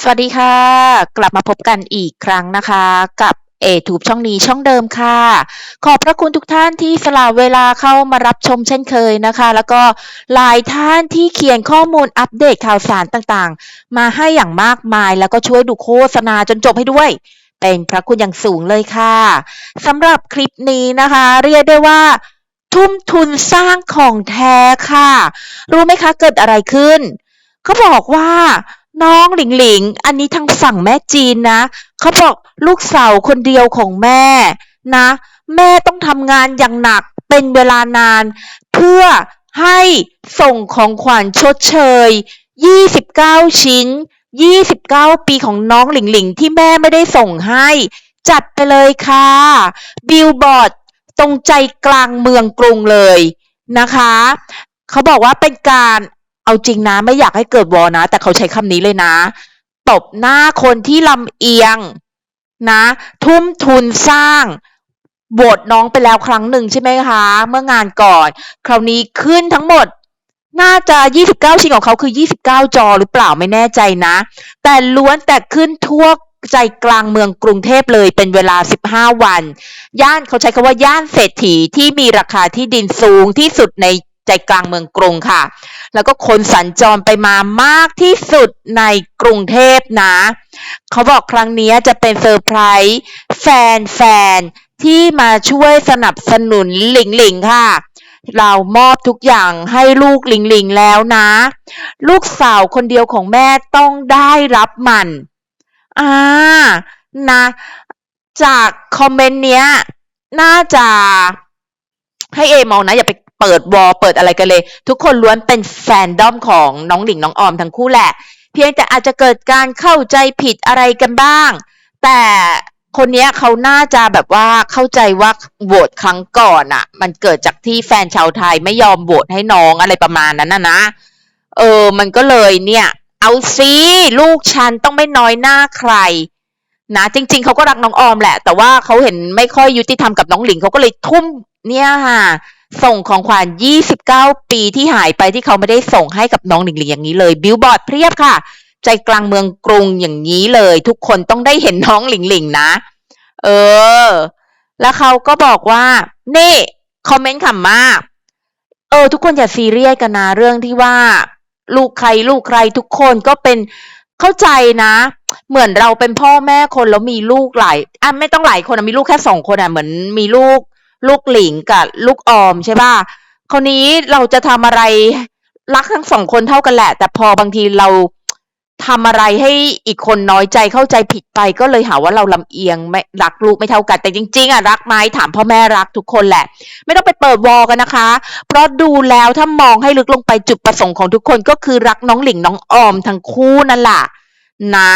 สวัสดีค่ะ กลับมาพบกันอีกครั้งนะคะ กับเอทูบช่องนี้ช่องเดิมค่ะ ขอบพระคุณทุกท่านที่สละเวลาเข้ามารับชมเช่นเคยนะคะ แล้วก็หลายท่านที่เขียนข้อมูลอัปเดตข่าวสารต่างๆ มาให้อย่างมากมาย แล้วก็ช่วยดูโฆษณาจนจบให้ด้วย เป็นพระคุณอย่างสูงเลยค่ะสำหรับคลิปนี้นะคะ เรียกได้ว่าทุ่มทุนสร้างของแท้ค่ะ รู้ไหมคะเกิดอะไรขึ้นเขาบอกว่า น้องหลิงหลิง อันนี้ทางฝั่งแม่จีนนะ เขาบอกลูกสาวคนเดียวของแม่นะ แม่ต้องทำงานอย่างหนักเป็นเวลานาน เพื่อให้ส่งของขวัญชดเชย 29 ชิ้น 29 ปีของน้องหลิงหลิงที่แม่ไม่ได้ส่งให้ จัดไปเลยค่ะ บิลบอร์ดตรงใจกลางเมืองกรุงเลยนะคะ เขาบอกว่าเป็นการ เอาจริงนะไม่อยากให้เกิดวอนะ แต่เขาใช้คำนี้เลยนะ ตบหน้าคนที่ลำเอียงนะ ทุ่มทุนสร้างโหวตน้องไปแล้วครั้งหนึ่งใช่ไหมคะ เมื่องานก่อน คราวนี้ขึ้นทั้งหมด น่าจะ 29 ชิ้นของเขาคือ 29 จอหรือเปล่าไม่แน่ใจนะ แต่ล้วนแต่ขึ้นทั่วใจกลางเมืองกรุงเทพเลยเป็นเวลา 15 วัน ย่านเขาใช้คำว่าย่านเศรษฐีที่มีราคาที่ดินสูงที่สุดใน ใจกลางเมืองกรุงค่ะ แล้วก็คนสัญจรไปมามากที่สุดในกรุงเทพนะ เขาบอกครั้งนี้จะเป็นเซอร์ไพรส์แฟนๆ ที่มาช่วยสนับสนุนหลิงหลิงค่ะ เรามอบทุกอย่างให้ลูกหลิงหลิงแล้วนะ ลูกสาวคนเดียวของแม่ต้องได้รับมันอ่านะจากคอมเมนต์เนี้ย น่าจะให้เอมองนะ อย่าไป เปิดวอลเปิดอะไรกันเลย ทุกคนล้วนเป็นแฟนดอมของน้องหลิงน้องออมทั้งคู่แหละ เพียงแต่อาจจะเกิดการเข้าใจผิดอะไรกันบ้าง แต่คนนี้เขาน่าจะแบบว่าเข้าใจว่าโหวตครั้งก่อนอะมันเกิดจากที่แฟนชาวไทยไม่ยอมโหวตให้น้องอะไรประมาณนั้นนะนะ เออ มันก็เลยเนี่ย เอาซิลูกฉันต้องไม่น้อยหน้าใคร นะจริง ๆเขาก็รักน้องออมแหละ แต่ว่าเขาเห็นไม่ค่อยยุติธรรมกับน้องหลิงเขาก็เลยทุ่มเนี่ยค่ะ ส่งของขวัญ 29 ปีที่หายไปที่เขาไม่ได้ส่งให้กับน้องหลิงหลิงอย่างนี้เลยบิลบอร์ดเพียบค่ะ ใจกลางเมืองกรุงอย่างนี้เลย ทุกคนต้องได้เห็นน้องหลิงหลิงนะ เออ แล้วเขาก็บอกว่า นี่คอมเมนต์ขำมาก เออ ทุกคนอย่าซีเรียสกันนะเรื่องที่ว่า ลูกใครลูกใครทุกคนก็เป็นเข้าใจนะ เหมือนเราเป็นพ่อแม่คนแล้วมีลูกหลายอะไม่ต้องหลายคนมีลูกแค่สองคนอะเหมือนมีลูก ลูกหลิงกับลูกออมใช่ป่ะคราวนี้เราจะทำอะไรรักทั้งสองคนเท่ากันแหละ แต่พอบางทีเราทำอะไรให้อีกคนน้อยใจเข้าใจผิดไป ก็เลยหาว่าเราลำเอียงไม่รักลูกไม่เท่ากัน แต่จริง ๆอะรักไหมถามพ่อแม่รักทุกคนแหละ ไม่ต้องไปเปิดวอลกันนะคะ เพราะดูแล้วถ้ามองให้ลึกลงไปจุดประสงค์ของทุกคนก็คือรักน้องหลิงน้องออมทั้งคู่นั่นแหละนะ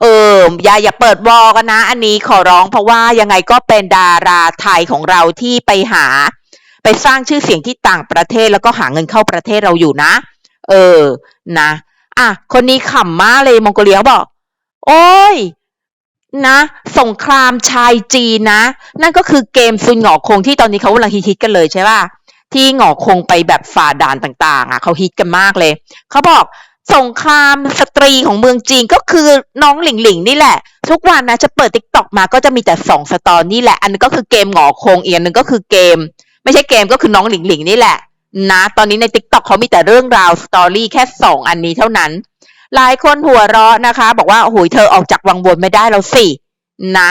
เอออย่าอย่าเปิดวอลกันนะ อันนี้ขอร้องเพราะว่ายังไงก็เป็นดาราไทยของเราที่ไปหา ไปสร้างชื่อเสียงที่ต่างประเทศแล้วก็หาเงินเข้าประเทศเราอยู่นะ เออนะอะคนนี้ขำมากเลยมองโกเลียบอก โอ้ยนะสงครามชายจีนนะ นั่นก็คือเกมซุนหงอคงที่ตอนนี้เขากำลังฮิตกันเลยใช่ป่ะที่หงอคงไปแบบฝ่าด่านต่าง ๆ อะเขาฮิตกันมากเลยเขาบอก สงครามสตรีของเมืองจีนก็คือน้องหลิงหลิงนี่แหละ ทุกวันนะจะเปิดติ๊กต็อกมาก็จะมีแต่สองสตอนี่แหละ อันนึงก็คือเกมหงอคงอีกอันนึงก็คือเกม ไม่ใช่เกมก็คือน้องหลิงหลิงนี่แหละนะตอนนี้ในติ๊กต็อกเขามีแต่เรื่องราวสตอรี่แค่สองอันนี้เท่านั้น หลายคนหัวเราะนะคะ บอกว่าโอ้โหเธอออกจากวังวนไม่ได้แล้วสินะ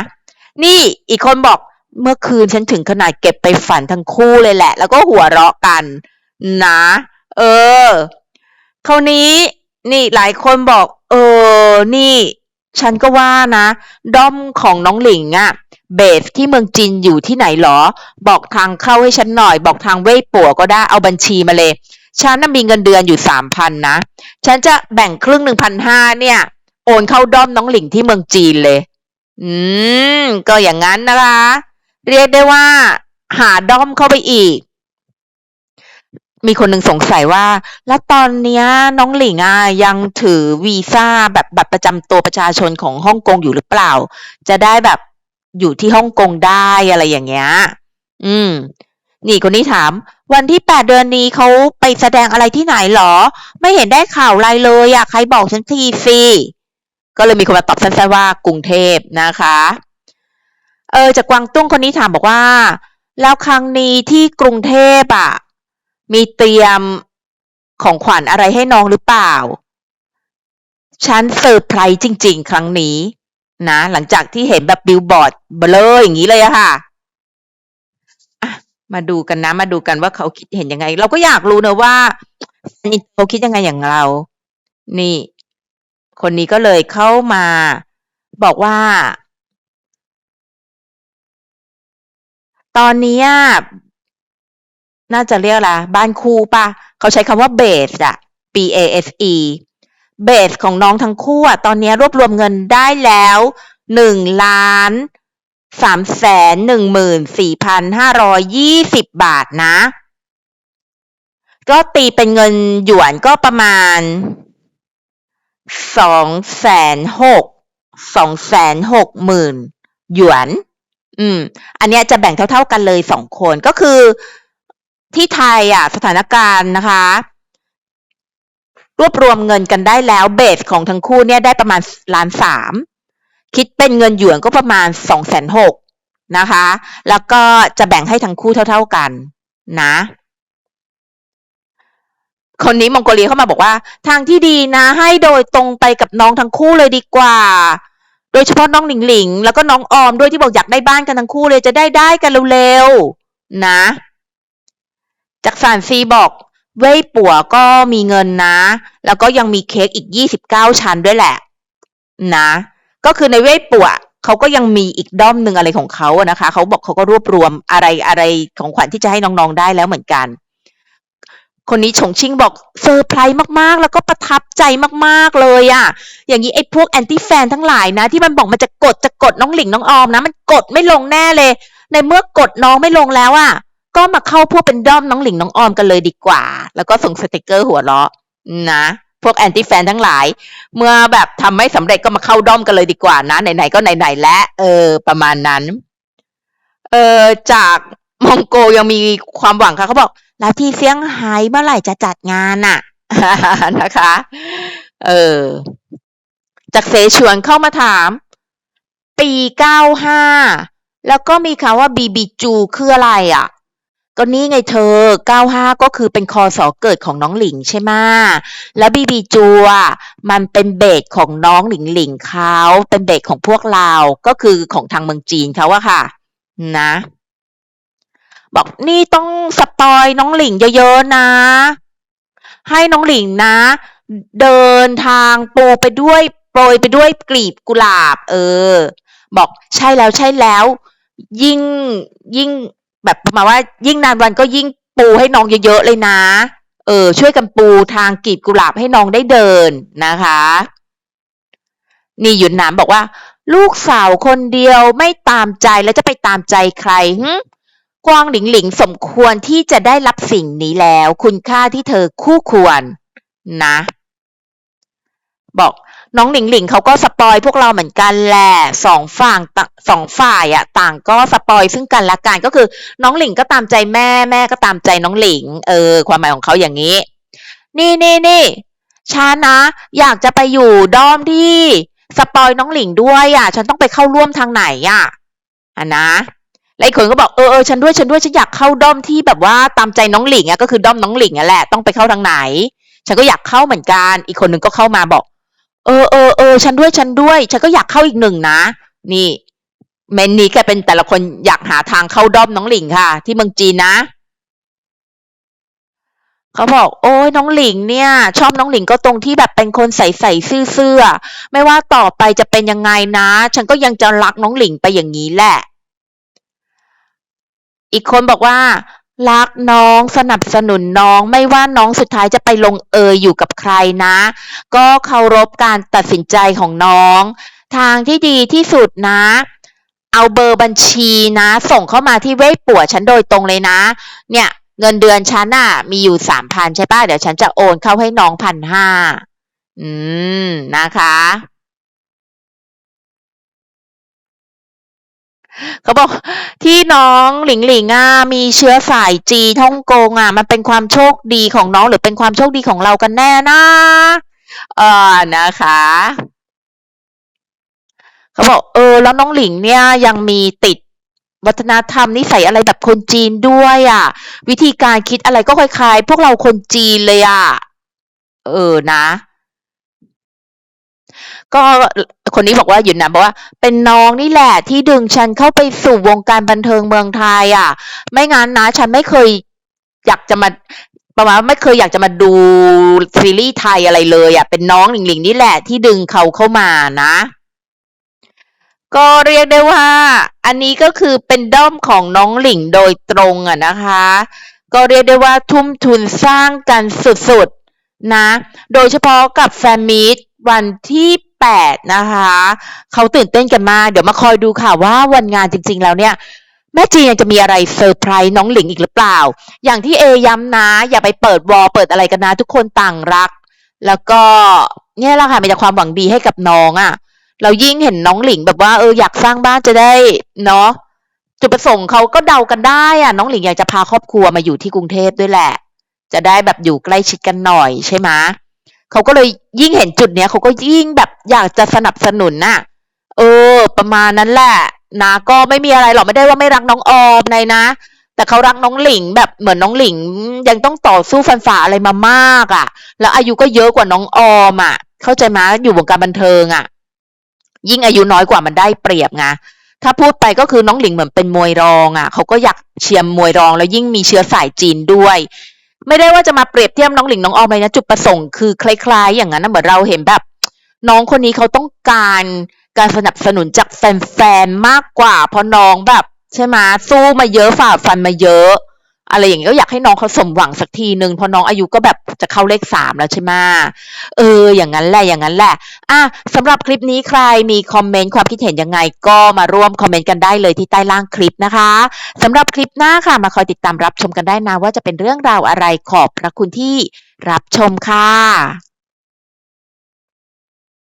นี่อีกคนบอกเมื่อคืนฉันถึงขนาดเก็บไปฝันทั้งคู่เลยแหละ แล้วก็หัวเราะกันนะ เออคราวนี้ นี่หลายคนบอก เออ นี่ ฉันก็ว่านะ ด้อมของน้องหลิงอะเบสที่เมืองจีนอยู่ที่ไหนหรอ บอกทางเข้าให้ฉันหน่อย บอกทางเว่ยปัวก็ได้เอาบัญชีมาเลยฉันน่ะมีเงินเดือนอยู่สามพันนะ ฉันจะแบ่งครึ่งหนึ่งพันห้าเนี่ย โอนเข้าด้อมน้องหลิงที่เมืองจีนเลย อืม ก็อย่างนั้นนะคะ เรียกได้ว่า หาด้อมเข้าไปอีก มีคนหนึ่งสงสัยว่า แล้วตอนนี้น้องหลิงอะยังถือวีซ่าแบบบัตรประจำตัวประชาชนของฮ่องกงอยู่หรือเปล่า จะได้แบบอยู่ที่ฮ่องกงได้อะไรอย่างเงี้ย อืม นี่คนนี้ถาม วันที่แปดเดือนนี้เขาไปแสดงอะไรที่ไหนหรอ ไม่เห็นได้ข่าวอะไรเลยอะใครบอกฉันทีสิก็เลยมีคนมาตอบสั้นๆว่ากรุงเทพนะคะ เออจากกวางตุ้งคนนี้ถามบอกว่า แล้วครั้งนี้ที่กรุงเทพอะ มีเตรียมของขวัญอะไรให้น้องหรือเปล่า ฉันเซอร์ไพรส์จริง ๆ ครั้งนี้ นะ หลังจากที่เห็นแบบบิลบอร์ดเบลออย่างนี้เลยอะค่ะมาดูกันนะ มาดูกันว่าเขาคิดเห็นยังไง เราก็อยากรู้นะว่าเขาคิดยังไงอย่างเรา นี่ คนนี้ก็เลยเข้ามา บอกว่า ตอนนี้ น่าจะเรียกอะไรบ้านคู่ปะเขาใช้คำว่าเบสอะ B A S E เบสของน้องทั้งคู่อะตอนนี้รวบรวมเงินได้แล้วหนึ่งล้านสามแสนหนึ่งหมื่นสี่พันห้ารอยี่สิบบาทนะ ก็ตีเป็นเงินหยวนก็ประมาณสองแสนหกสองแสนหกหมื่นหยวน อืม อันนี้จะแบ่งเท่า ๆกันเลยสองคนก็คือ ที่ไทยอะสถานการณ์นะคะ รวบรวมเงินกันได้แล้วเบสของทั้งคู่เนี่ยได้ประมาณล้านสามคิดเป็นเงินหยวนก็ประมาณสองแสนหกนะคะ แล้วก็จะแบ่งให้ทั้งคู่เท่า ๆกันนะ คนนี้มองโกเลียเข้ามาบอกว่า ทางที่ดีนะให้โดยตรงไปกับน้องทั้งคู่เลยดีกว่า โดยเฉพาะน้องหลิงหลิง แล้วก็น้องออมด้วยที่บอกอยากได้บ้านกันทั้งคู่เลยจะได้ได้กันเร็วๆนะ จากสารซีบอก เว่ยปัวก็มีเงินนะ แล้วก็ยังมีเค้กอีกยี่สิบเก้าชั้นด้วยแหละ นะ ก็คือในเว่ยปัวเขาก็ยังมีอีกด้อมหนึ่งอะไรของเขาอะนะคะ เขาบอกเขาก็รวบรวมอะไรอะไรของขวัญที่จะให้น้องๆได้แล้วเหมือนกัน คนนี้ชงชิงบอกเซอร์ไพรส์มากๆ แล้วก็ประทับใจมากๆเลยอะอย่างนี้ไอ้พวกแอนตี้แฟนทั้งหลายนะ ที่มันบอกมันจะกดจะกดน้องหลิงน้องออมนะ มันกดไม่ลงแน่เลย ในเมื่อกดน้องไม่ลงแล้วอะ ก็มาเข้าพวกเป็นด้อมน้องหลิงน้องออมกันเลยดีกว่า แล้วก็ส่งสติกเกอร์หัวเราะนะพวกแอนตี้แฟนทั้งหลาย เมื่อแบบทำไม่สำเร็จก็มาเข้าด้อมกันเลยดีกว่านะไหนๆก็ไหนๆและเออ ประมาณนั้น เออจากมองโกยังมีความหวังค่ะเขาบอก แล้วที่เซี่ยงไฮ้เมื่อไหร่จะจัดงานอะนะคะ เออ จากเสฉวนเข้ามาถาม ปีเก้าห้าแล้วก็มีคำว่าบีบีจูคืออะไรอะ่ะ ก็นี่ไงเธอ 95 ก็คือเป็นคอสอเกิดของน้องหลิงใช่ไหมแล้วบีบีจัวมันเป็นเบสของน้องหลิงหลิงเขาเป็นเบสของพวกเราก็คือของทางเมืองจีนเขาอะค่ะ นะ บอกนี่ต้องสปอยน้องหลิงเยอะๆนะ ให้น้องหลิงนะ เดินทางปูไปด้วยโปรยไปด้วยกลีบกุหลาบ เออ บอกใช่แล้วใช่แล้ว ยิ่งยิ่ง แบบประมาณว่ายิ่งนานวันก็ยิ่งปูให้น้องเยอะๆเลยนะ เออ ช่วยกันปูทางกีบกุหลาบให้น้องได้เดินนะคะ นี่หยุดน้ำบอกว่า ลูกสาวคนเดียวไม่ตามใจแล้วจะไปตามใจใครฮึกวางหลิงหลิงสมควรที่จะได้รับสิ่งนี้แล้ว คุณค่าที่เธอคู่ควรนะ บอก น้องหลิงหลิงเขาก็สปอยพวกเราเหมือนกันแหละสองฝั่งสองฝ่ายอะต่างก็สปอยซึ่งกันและกันก็คือ น้องหลิงก็ตามใจแม่แม่ก็ตามใจน้องหลิง เออ ความหมายของเขาอย่างนี้ นี่นี่นี่ฉันนะ อยากจะไปอยู่ด้อมที่สปอยน้องหลิงด้วยอะฉันต้องไปเข้าร่วมทางไหนอะอะนะแล้วอีกคนก็บอกเออเออฉันด้วยฉันด้วยฉันอยากเข้าด้อมที่แบบว่าตามใจน้องหลิงอะก็คือด้อมน้องหลิงอะแหละต้องไปเข้าทางไหน ฉันก็อยากเข้าเหมือนกัน อีกคนนึงก็เข้ามาบอก เออเออเออฉันด้วยฉันด้วย ฉันก็อยากเข้าอีกหนึ่งนะ นี่ เมนนี้ก็เป็นแต่ละคนอยากหาทางเข้าด้อมน้องหลิงค่ะ ที่เมืองจีนนะเขาบอก โอ้ยน้องหลิงเนี่ย ชอบน้องหลิงก็ตรงที่แบบเป็นคนใส่ใส่ซื่อๆไม่ว่าต่อไปจะเป็นยังไงนะ ฉันก็ยังจะรักน้องหลิงไปอย่างนี้แหละ อีกคนบอกว่า รักน้องสนับสนุนน้องไม่ว่าน้องสุดท้ายจะไปลงเอยอยู่กับใครนะ ก็เคารพการตัดสินใจของน้อง ทางที่ดีที่สุดนะ เอาเบอร์บัญชีนะ ส่งเข้ามาที่เว่ยปัวฉันโดยตรงเลยนะ เนี่ยเงินเดือนฉันน่ะ มีอยู่สามพันใช่ป่ะ เดี๋ยวฉันจะโอนเข้าให้น้องพันห้าอืม นะคะ เขาบอกที่น้องหลิงหลิงอะมีเชื้อสายจีนฮ่องกงอะ มันเป็นความโชคดีของน้องหรือเป็นความโชคดีของเรากันแน่นะเออนะคะเขาบอกเออ แล้วน้องหลิงเนี่ยยังมีติดวัฒนธรรมนิสัยอะไรแบบคนจีนด้วยอะ วิธีการคิดอะไรก็คล้ายๆ พวกเราคนจีนเลยอะ เออนะ ก็คนนี้บอกว่าหยุดนะบอกว่า เป็นน้องนี่แหละที่ดึงฉันเข้าไปสู่วงการบันเทิงเมืองไทยอะ ไม่งั้นนะ ฉันไม่เคยอยากจะมาประมาณไม่เคยอยากจะมาดูซีรีส์ไทยอะไรเลยอะ เป็นน้องหลิงหลิงนี่แหละที่ดึงเขาเข้ามานะ ก็เรียกได้ว่า อันนี้ก็คือเป็นด้อมของน้องหลิงโดยตรงอะนะคะ ก็เรียกได้ว่าทุ่มทุนสร้างกันสุดๆนะ โดยเฉพาะกับแฟนมีตวันที่ แปดนะคะเขาตื่นเต้นกันมาก เดี๋ยวมาคอยดูค่ะว่าวันงานจริง ๆ แล้วเนี่ยแม่จีนยังจะมีอะไรเซอร์ไพรส์น้องหลิงอีกหรือเปล่า อย่างที่เอย้ำนะ อย่าไปเปิดวอลเปิดอะไรกันนะ ทุกคนต่างรัก แล้วก็เนี่ยแหละค่ะมีแต่ความหวังดีให้กับน้องอะ่ะ เรายิ่งเห็นน้องหลิงแบบว่าเอออยากสร้างบ้านจะได้เนาะจุดประสงค์เขาก็เดากันได้อะน้องหลิงอยากจะพาครอบครัวมาอยู่ที่กรุงเทพด้วยแหละ จะได้แบบอยู่ใกล้ชิดกันหน่อยใช่ไหม เขาก็เลยยิ่งเห็นจุดเนี้ยเขาก็ยิ่งแบบอยากจะสนับสนุนน่ะ เออ ประมาณนั้นแหละนะก็ไม่มีอะไรหรอกไม่ได้ว่าไม่รักน้องออมในนะ แต่เขารักน้องหลิงแบบเหมือนน้องหลิง ยังต้องต่อสู้ฟันฝ่าอะไรมามากอะ่ะ แล้วอายุก็เยอะกว่าน้องออมอะ เข้าใจไหมอยู่วงการบันเทิงอะ ยิ่งอายุน้อยกว่ามันได้เปรียบไงถ้าพูดไปก็คือน้องหลิงเหมือนเป็นมวยรองอะเขาก็อยากเชียร์มวยรอง แล้วยิ่งมีเชื้อสายจีนด้วย ไม่ได้ว่าจะมาเปรียบเทียบน้องหลิงน้องออมเลยนะ จุดประสงค์คือคล้ายๆ อย่างนั้นนะเหมือนเราเห็นแบบ น้องคนนี้เขาต้องการการสนับสนุนจากแฟนๆมากกว่าเพราะน้องแบบ ใช่ไหมสู้มาเยอะฝ่าฟันมาเยอะ อะไรอย่างเงี้ยก็อยากให้น้องเขาสมหวังสักทีหนึ่งพอน้องอายุก็แบบจะเข้าเลขสามแล้วใช่ไหมเออ อย่างนั้นแหละอย่างนั้นแหละ อะสำหรับคลิปนี้ใครมีคอมเมนต์ความคิดเห็นยังไง ก็มาร่วมคอมเมนต์กันได้เลยที่ใต้ล่างคลิปนะคะสำหรับคลิปหน้าค่ะมาคอยติดตามรับชมกันได้นะว่าจะเป็นเรื่องราวอะไรขอบพระคุณที่รับชมค่ะ